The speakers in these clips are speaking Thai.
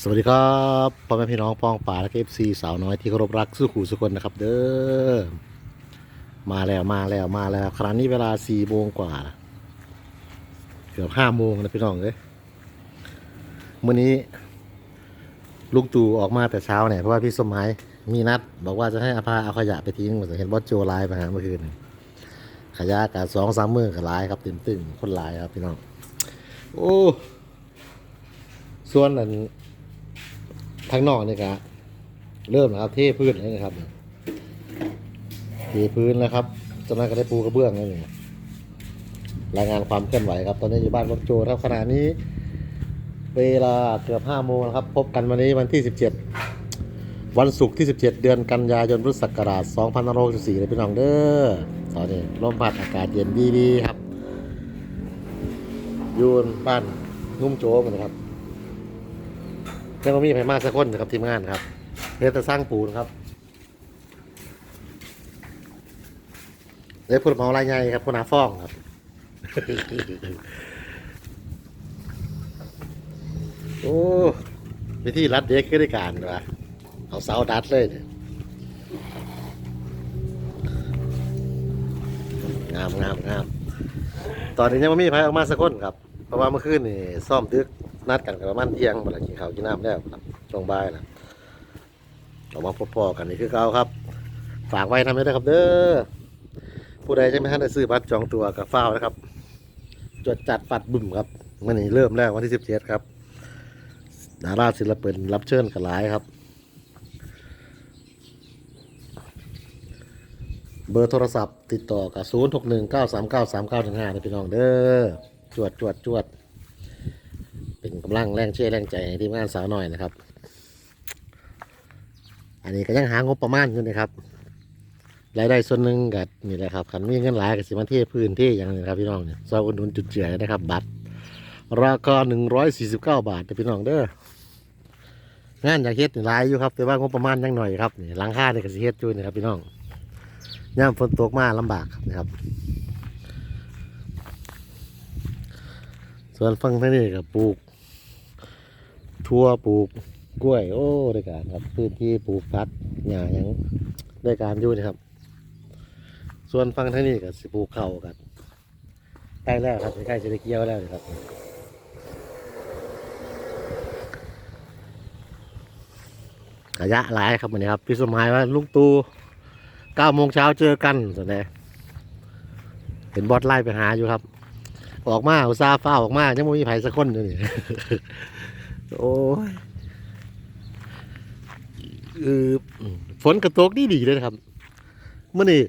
สวัสดีครับพ่อแม่พี่น้องป้องป่าและเอฟซีสาวน้อยที่เคารพรักสู้ขู่สุคนนะครับ เด้อมาแล้วมาแล้วมาแล้ว ครั้งนี้เวลาสี่โมงกว่า เกือบห้าโมงนะพี่น้องเอ้ยมื่อนี้ ลุงตู่ออกมาแต่เช้าเนี่ยเพราะว่าพี่สมหมายมีนัด บอกว่าจะให้อาภาเอาขยะไปทิ้งเห็นบอสโจไลน์ไปหาเมื่อคืนขยะกับสองสามมือกับไลน์ครับเต็มตึงคนไลน์ครับพี่น้อง โอ้ส่วนนั้น ทางนอกนี่ก็เริ่มแล้วครับเทพื้นแล้วนะครับเทพื้นแล้วครับจากนั้นก็ได้ปูกระเบื้องแล้วนี่รายงานความเคลื่อนไหวครับ ตอนนี้อยู่บ้านวัดโจครับขณะนี้ เวลาเกือบห้าโมงนะครับ พบกันวันนี้วันที่17วันศุกร์ที่ 17 เดือนกันยายนพุทธศักราช2564เลยพี่น้องเด้อตอนนี้ลมพัดอากาศเย็นดีๆครับอยูนบ้านนุ่มโจมนะครับ แล้วก็มีไผมาสักคนนะครับทีมงานครับเดี๋ยวจะสร้างปูนครับเดี๋ยวพูดเมาลายใหญ่ครับพูนาฟ้องครับโอ้วิธีรัดเด็กก็ได้การวะเอาเสาดัดเลยเนี่ยงามงามงามตอนนี้ยังไม่มีไผออกมาสักคนครับ เพราะว่าเมื่อคืนนี่ซ่อมดึก นัดกันกับประมาณเที่ยงบ่ละกินข้าวกินน้ำแล้วครับช่วงบ่ายนะออกมาพบๆกันนี่คือเก่าครับ ฝากไว้ทำไว้ด้วยครับ เด้อผู้ใดจะไม่ทันได้ซื้อบัตรจองตัวกับฟ้าวนะครับ จดจัดฟัดบุ่มครับมื่อนี้เริ่มแล้ววันที่สิบเจ็ดครับดาราศิลปินรับเชิญกันหลายครับ เบอร์โทรศัพท์ติดต่อกับ 0 6 1 9 3 9 3 9 1 5นะพี่น้องเด้อจวดจวดจวด เป็นกำลังแรงเชื่อแรงใจให้ทีมงานสาวหน่อยนะครับ อันนี้ก็ยังหางบประมาณอยู่นะครับรายได้ส่วนหนึ่งกับนี่แหละครับขันมีเงินหลายกับสิมาเทพื้นที่อย่างนี้ครับพี่น้องเนี่ยซอยอุดหนุนจุดเจือนะครับ บัตร ราคา149บเก้าทนะพี่น้องเด้องานอยากเฮ็ดหลายอยู่ครับ แต่ว่างบประมาณยังหน่อยครับนี่หลังค่านี่ก็สิเฮ็ดอยู่นี่ครับพี่น้องย่ามฝนตกมาลำบากนะครับ ส่วนฝั่งทางนี้ก็ปลูก ทั่วปลูกกล้วย โอ้ได้การครับพื้นที่ปลูกพักหญ้าหยังได้การอยู่นะครับ ส่วนฝั่งทางนี้ก็สิปลูกข้ากันใกล้แล้วครับใกล้จะได้เกี่ยวแล้วนะครับขยะหลายครับวันนี้ครับพี่สมหมายว่าลุงตูเก้าโมงเช้าเจอกันสนใจเห็นบอสไล่ไปหาอยู่ครับ ออกมาอุตส่าฟ้าออกมายังไม่มีไผ่สักคนเลยนี่ โอ้ยเออฝนกระตกดีดีเลยนะครับเมื่อนี้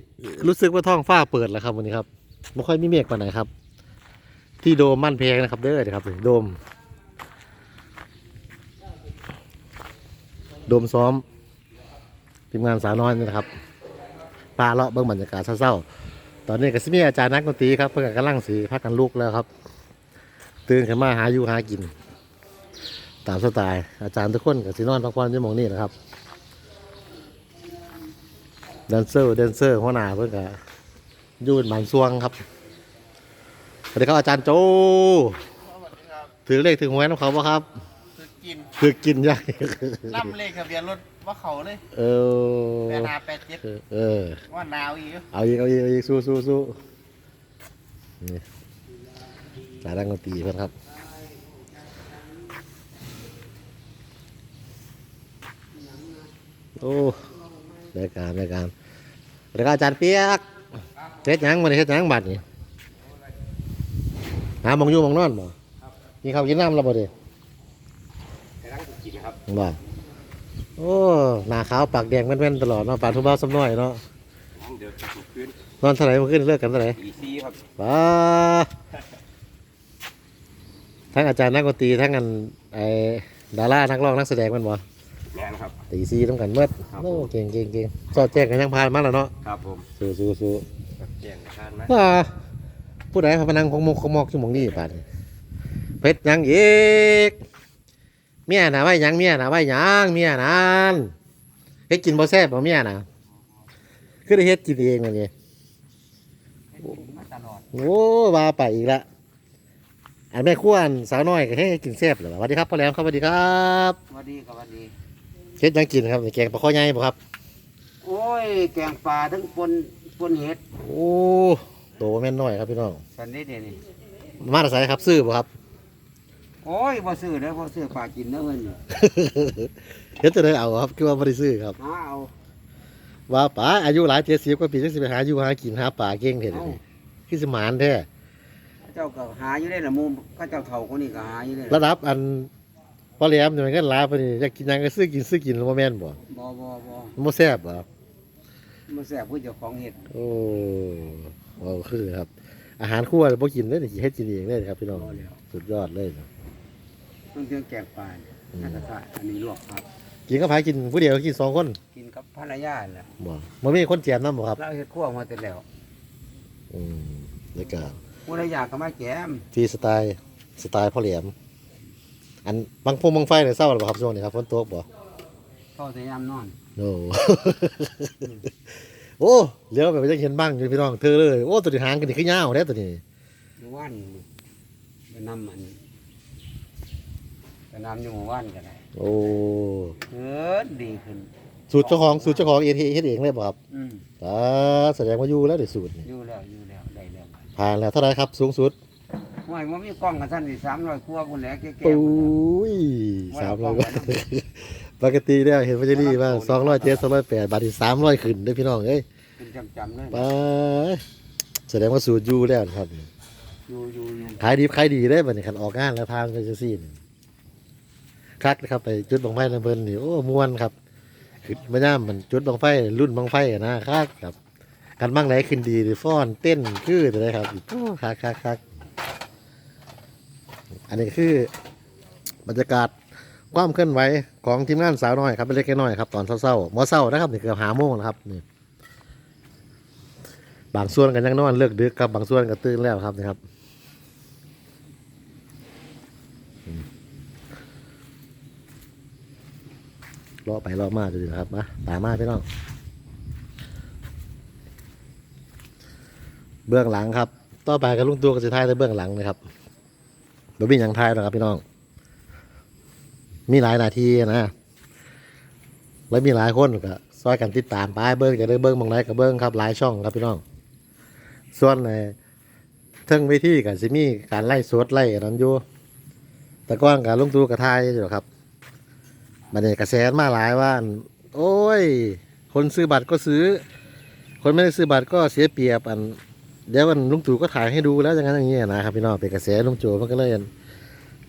รู้สึกว่าท้องฟ้าเปิดแล้วครับวันนี้ครับไม่ค่อยมีเมฆปานไหนครับ ที่โดมมั่นเพงนะครับ เด้อนะครับโดม โดมซ้อมทีมงานสาวน้อยนี่นะครับพาเลาะเบื้องบรรยากาศเศร้าๆตอนนี้ก็สิมีอาจารย์นักดนตรีครับเพื่อนกำลังสีพักกันลุกแล้วครับ ตื่นขึ้นมาหาอยู่หากิน ตามสไตล์อาจารย์ทุกคนกับสีนอนพักผ่อนชั่วโมงนี้นะครับแดนเซอร์แดนเซอร์หัวหน้าเพื่อนกับยูนบานซวงครับสวัสดีครับอาจารย์โจถือเลขถึงหวยน้ำเขาปะครับคือกินถือกินยังล่ำเลขทะเบียนรถว่าเขาเลยเอแปอดห้าแปดเจ็ดเออว่าหนาวอีกเอาอีกเอาอีกเอาอีกสู้สู้สู้นี่สายดังดนตรีเพื่อนครับ โอ้รายการรายการรายการอาจารย์เปียกเฮ็ดหยังมาเฮ็ดหยังบัดนี่หาหมองอยู่หมองนอนบ่กินข้าวกินน้ำแล้วบ่เด้กำลังกินครับบ่โอ้หน้าขาวปากแดงแว่นๆตลอดเนาะปากทุบ้าสำน้อยเนาะเดี๋ยวจะถูกคืนนอนเท่าไหร่เมื่อคืนเลิกกันเท่าไหร่อีซี่ครับว้าทั้งอาจารย์นักดนตรีทั้งกันไอ้ดารานักร้องนักแสดงแมันบ่ แม่นครับ ตีซีต้องกันเมื่อครับ โอ้เก่งเก่งเก่งสอดแจ้งกันยังพานมาแล้วเนาะครับผมสู้สู้สู้แจ้งทานไหมว่าผู้ใดพาพนังของมกของมอกชั่วโมงนี้ป่านนี้เพชรยังอีกเมียน่ะไว้หยังเมียน่ะไว้หยังเมียนั่นเฮ็ดกินบ่แซ่บบ่เมียน่ะคือได้เฮ็ดกินเองเลยนี่มาตลอดโอ้ว่าไปอีกละอันแม่ขั้วอันสาวน้อยก็ให้กินแซ่บเหรอสวัสดีครับพ่อแหลมครับสวัสดีครับสวัสดีครับสวัสดี เฮ็ดหยังกินครับแกงปลาข้อใหญ่บ่ครับ โอ้ย แกงปลาทั้งปนปนเห็ดโอ้โตแม่นน้อยครับพี่น้อง สันนี้เดี๋ยวนี้มาแต่ไสครับซื้อบ่ครับ โอ้ยบ่ซื้อแล้วบ่ซื้อปลากินเด้อเงินเฮ็ดจะได้เอาครับคือว่าบ่ได้ซื้อครับ หาเอาว่าป๋าอายุหลาย70กว่าปีจังสิไปหาอยู่หากินหาปลาเก่งเฮ็ดเอาคือสิหมานแท้เจ้าก็หาอยู่ได้ละมุมก็เจ้าเฒ่าคนนี้ก็หาอยู่ได้ระดับอัน พ่อแหลมนี่มันก็หลายปานนี้อยากกินหยังก็ซื้อกินซื้อกินบ่แม่นบ่บ่บ่บ่มันบ่แซ่บบ่มาแซ่บผู้เจ้าของเห็ดโอ้โอ้คือครับ อาหารครัวบ่กินเลยนี่เฮ็ดกินเองเลยครับพี่น้องบ่แล้วสุดยอดเลยนะต้องเทื่องแกงปลาเนี่ยนั่นก็ค่ะอันนี้ลวกครับ กินกับไผกินผู้เดียวกินสองคนกินกับภรรยาแหละบ่บ่มีคนแจมนำบ่ครับ เราเฮ็ดคั่วมาแต่แล้วอืมแล้วก็ภรรยาก็มาแกมฟรีสไตล์สไตล์พ่อแหลม อันบางพงบางไฟเนี่ยเศร้าหรือเปล่าครับช่วงนี้ครับฝนตกบ่เข้าแต่ยามนอนโอ้โอ้เลี้ยวแบบจะเห็นบ้างอยู่พี่น้องเธอเลย โอ้ตัวนี้หางกันนี่คือยาวแท้ตัวนี้เมื่อวานไปนำมันไปนำอยู่เมื่อวานก็ได้โอ้เกิดดีขึ้น สูตรเจ้าของสูตรเจ้าของเองเฮ็ดเองเลยบ่ครับอืมอ่าแสดงว่าอยู่แล้วเดี๋ยวสูตรนี่อยู่แล้วอยู่แล้วได้แล้วผ่านแล้วเท่าไหรครับสูงสุด ห่วยมันมีกล้องกันสั้นสี่สามร้อยครัวคุณแหละแก่ๆปุ้พุ่นน่ะยว่าสามเอาร้อยกล้องไว้นะปกติแล้วเห็นพัชรีว่าสองร้อยเจ็ดสองร้อยแปดบาทที่สามร้อยขึ้นเด้อพี่น้องเอ้ยเป็นจำจำๆเลยไปแสดงว่าสูตรอยู่แล้วครับอยู่อยู่อยู่ขายดีขายดีได้บัดนี้คันออกงานแล้วทางก็จะซีนี่คักนะครับไปจุดบังไฟลำเพิ่นนี่โอ้ม่วนครับคือมาย่ามมันจุดบังไฟรุ่นบังไฟอะนะคักครับกันบ้างไหนขึ้นดีหรือฟ้อนเต้นคือตัวไหนครับโอ้คักคักคัก อันนี้คือบรรยากาศความเคลื่อนไหวของทีมงานสาวน้อยครับเป็นเล็กน้อยครับตอนเศร้าๆมอเศร้านะครับนี่เกือบหาโมงแล้วครับนี่บางส่วนกันยังนอนเลิกดึกครับบางส่วนก็ตื่นแล้วครับนี่ครับรอไปรอมาดูดีนะครับมาตามมาพี่น้องเบื้องหลังครับ ต่อไปกับลุงตัวก็จะทายแต่เบื้องหลังนะครับ บ่มีอย่างทยหรอกครับพี่น้อง มีหลายนาทีนะ แล้วมีหลายคนก็ซอยกันติดตามไปเบิ้งจะได้เบิ้งบางไรกับเบิ้งครับหลายช่องครับพี่น้อง ส่วนในเทิงเวทีกับซิมีการไล่สดไล่อันนั้นอยู่แต่ก้อนกับลุงตัวกับไทยอยู่ครับมันเนี่ยกระแสมาหลายว่า โอ้ย คนซื้อบัตรก็ซื้อ คนไม่ได้ซื้อบัตรก็เสียเปรียบอัน เดี๋ยวมันลุงตู่ก็ถ่ายให้ดูแล้วอย่างนั้นอย่างนี้นะครับพี่น้องเป็นกระแสลุงโจมันก็เลย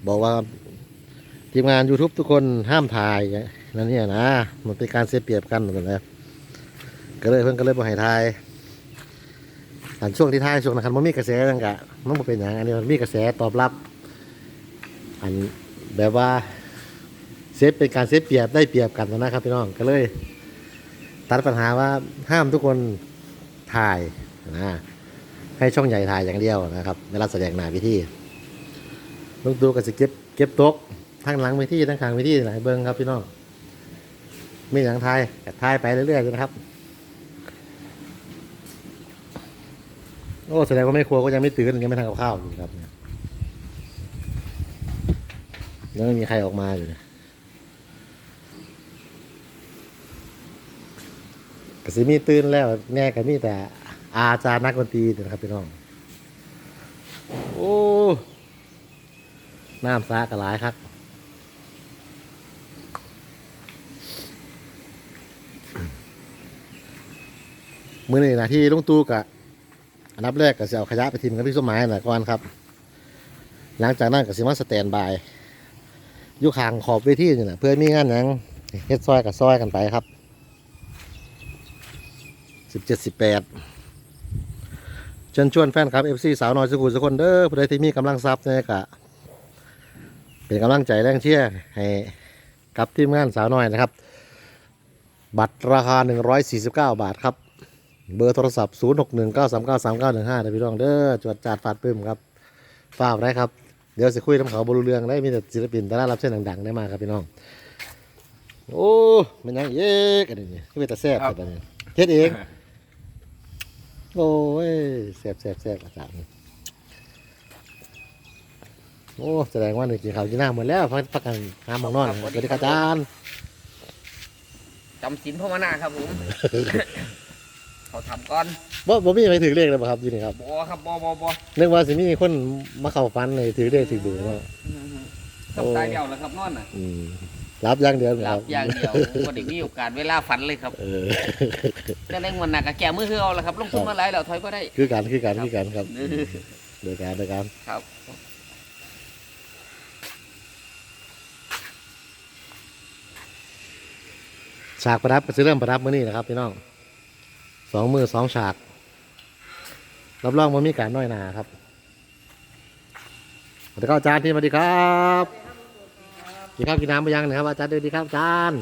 บอกว่าทีมงาน YouTube ทุกคนห้ามถ่ายนั่นเนี่ยนะมันเป็นการเสียเปรียบกันเหมือนกันก็เลยเพิ่นก็เลยบอกให้ถ่ายอันช่วงที่ถ่ายช่วงนะครับมันมีกระแสจังกะมันเป็นอย่างอันนี้มันมีกระแสตอบรับ อันแบบว่าเซฟเป็นการเซฟเปรียบได้เปรียบกันนะครับพี่น้องก็เลย ตัดปัญหาว่าห้ามทุกคนถ่ายนะ ให้ช่องใหญ่ถ่ายอย่างเดียวนะครับเวลาแสดงหน้าพิธีลูกดูก็จะเก็บเก็บโต๊ะทั้งหลังพิธีทั้งข้างพิธีหลายเบิ้งครับพี่น้องมีอย่างถ่ายก็ถ่ายไปเรื่อยๆนะครับ โอ้แสดงว่าไม่ครัวก็ยังไม่ตื่นยังไม่ทานกับข้าวอยู่ครับยังไม่มีใครออกมาอยู่เลยก็สิมีตื่นแล้วแน่ก็มีแต่ อาจารย์นักดนตรีนี่นะครับพี่น้อง โอ้น้ำซากระหลายครับมือนี่นะที่ลุงตู้กะอันดับแรกก็จะเอาขยะไปทิ้งกับพี่สมัยน่ะก่อนครับ หลังจากนั้นก็สิมาสแตนบายอยู่ข้างขอบเวทีนี่นะเพื่อมีงานยังเฮ็ดซอยกับซอยกันไปครับสิบเจ็ดสิบแปด ชิญชวนแฟนครับเอฟซีสาวน้อยสกุลสกคนเด้อผู้ใดที่มีกำลังทรัพย์เนี่ยกะเป็นกำลังใจแรงเชียร์ให้กับทีมงานสาวน้อยนะครับ บัตรราคา 149 บาทครับ เบอร์โทรศัพท์ 0619393915นะพี่น้องเด้อจวดจาดฟาดปึ้มครับฝากได้ครับ เดี๋ยวจะคุยน้ำเขาบรูเรืองได้มีแต่ศิลปินดารารับเชิญดังๆได้มากครับพี่น้อง โอ้มันยังเยกอันนี้ก็เป็นตาแซ่บแต่บัดนี้เฮ็ดเอง โอ้ยแซ่บแซ่บแซ่บอาจารย์โอ้แสดงว่าหนึ่งกินข้าวกินน้ำหมดแล้วพักพักกันน้ำหมองนอนสวัสดีครับอาจารย์จำศีลภาวนาครับผมเขาทำก่อนบ่บ่มีไปถือเลขเลยบ่ครับอยู่นี่ครับบอครับบอบอบอนึกว่าสิมีคนมาเข้าฟันเลยถือเลขถือเบอร์เนาะครับตายเดียวแล้วครับนอนน่ะอืม รับอย่างเดียวนะหคลัรับ บอย่างเดียวก็เด็กมีโอกาสเวลาฝันเลยครับเออจะได้เงินหนักกับแก่มือคือเอาละครับ ลงทุนมาหลายแล้วถอยก็ได้ คือกันคือกันคือกันครับโดยการโดยการครับฉากประดับก็จะเริ่มประดับมื้อนี้นะครับพี่น้องสองมือสองฉาก รับรองว่ามีการน้อยหนาครับสวัสดีครับอาจารย์ที่สวัสดีครับ กินข้าวกินน้ำไปยังนะครับอาจารย์สวัสดีครับอาจารย์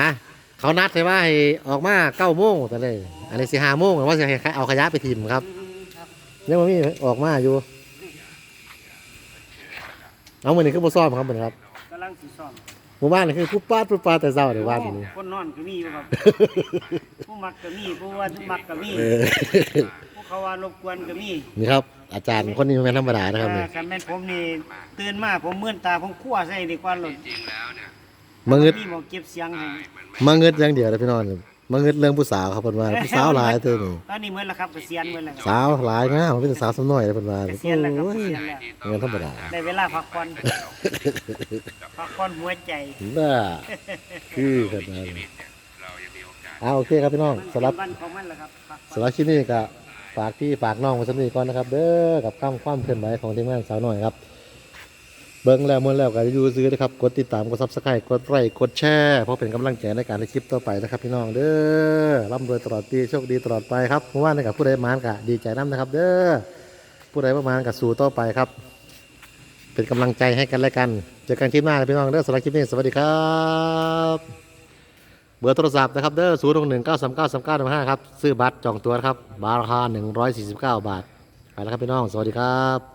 ฮะเขานัดใช่ไหมให้ออกมาเก้าโมงแต่เลยอันนี้สิห้าโมงว่าจะให้เอาขยะไปทิมครับยังไม่มีออกมาอยู่เอามือนี้คือบ่ซ้อมครับมือนี้ครับกำลังสิซ่อมหมู่บ้านนี่คือปุ๊บป้าดปุ๊บป้าดแต่เช้าเดี๋ยวว่าทีนี้คนนอนก็มีอยู่ครับผู้มักก็มีผู้ว่ามักก็มีเออผู้เขาว่ารบกวนก็มีนี่ครับ อาจารย์คนนี้ไม่ธรรมดานะครับนี่อ่าคันแม่นผมนี่ตื่นมาผมมื่นตาผมคั่วใส่ดีกว่าหล่นมาเงิดมีหมองเก็บเสียงให้มาเงิดอย่างเดียวเลยพี่น้องมาเงิดเรื่องผู้สาวครับเพิ่นว่าผู้สาวหลายเธอนี่ตอนนี้เหมือนแล้วครับเกษียณเหมือนแล้วครับสาวหลายงามเป็นสาวสำน้อยเลยเพิ่นว่าเกโอ้ษียณแล้วครับยเกษียณแล้วเงินธรรมดาได้เวลาพักผ่อนพักผ่อนหัวใจน่าคือขนาดนั้นเอาโอเคครับพี่น้องมันสำหรับเป็นวันของมันแหละครับพักผ่อนสำหรับคลิปนี้ก็ ฝากพี่ฝากน้องไว้สักนิดก่อนนะครับ เด้อกับข้ามความเคลื่อนไหวของทีมงานสาวหน้อยครับ เบิ้งแล้วเมื่อแล้วก็อยู่ซื้อนะครับกดติดตามกดซับสไครต์กดไลค์กดแชร์เพราะเป็นกำลังใจในการในคลิปต่อไปนะครับ พี่น้องเด้อร่ำรวยตลอดปีโชคดีตลอดไปครับเมื่อวานนี่กับผู้ใดมานกะดีใจน้ำนะครับ เด้อผู้ใดประมาณกับสู่ต่อไปครับ เป็นกำลังใจให้กันและกันเจอกันคลิปหน้านะพี่น้องเด้อสำหรับคลิปนี้สวัสดีครับ เบอร์โทรศัพท์นะครับเด้อศูนย์หกหนึ่งเก้าสามเก้าสามเก้าหนึ่งห้าครับซื้อบัตรจองตั๋วครับบาราคาหนึ่งร้อยสี่สิบเก้าบาทไปแล้วครับพี่น้อง สวัสดีครับ